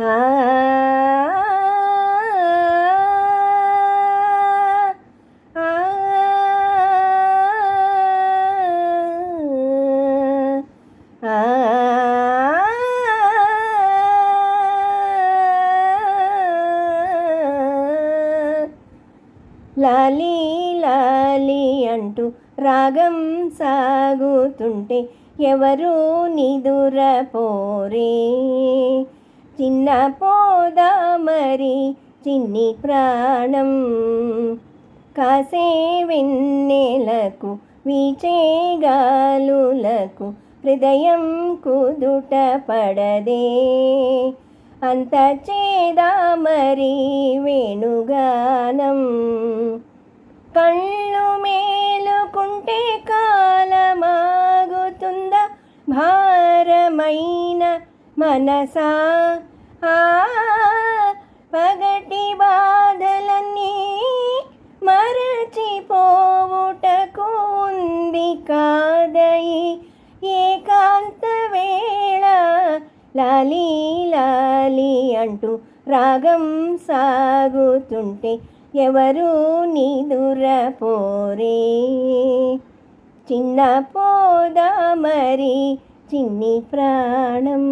లాలీ లాలీ అంటూ రాగం సాగుతుంటే ఎవరు నిదురపోరే? చిన్న పోదా మరి చిన్ని ప్రాణం. కాసే వెన్నెలకు వీచే గాలులకు హృదయం కుదుట పడదే. అంత చేదా మరి వేణుగానం. కళ్ళు మేలుకుంటే కాలమాగుతుందా భారమైన మనసా ఆ పగటి బాధలన్నీ మరచిపోవుటకు ఉంది కాదయి. ఏకాంత వేళ లాలీ లాలీ అంటూ రాగం సాగుతుంటే ఎవరు నిదురపోరే? చిన్న పోదా మరి చిన్ని ప్రాణం